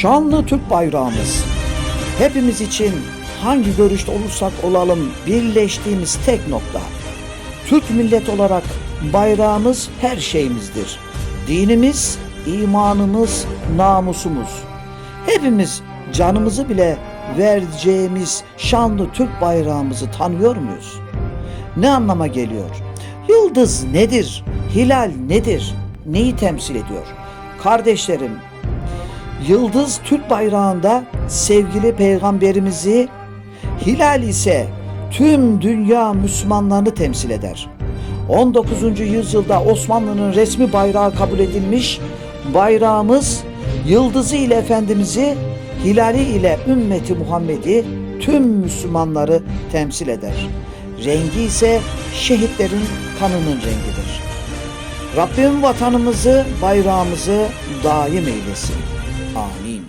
Şanlı Türk bayrağımız. Hepimiz için hangi görüşte olursak olalım birleştiğimiz tek nokta. Türk millet olarak bayrağımız her şeyimizdir. Dinimiz, imanımız, namusumuz. Hepimiz canımızı bile vereceğimiz şanlı Türk bayrağımızı tanıyor muyuz? Ne anlama geliyor? Yıldız nedir? Hilal nedir? Neyi temsil ediyor? Kardeşlerim, Yıldız Türk bayrağında sevgili peygamberimizi, hilal ise tüm dünya Müslümanlarını temsil eder. 19. yüzyılda Osmanlı'nın resmi bayrağı kabul edilmiş bayrağımız yıldızı ile Efendimiz'i, hilali ile ümmeti Muhammed'i tüm Müslümanları temsil eder. Rengi ise şehitlerin kanının rengidir. Rabbim vatanımızı, bayrağımızı daim eylesin. 保命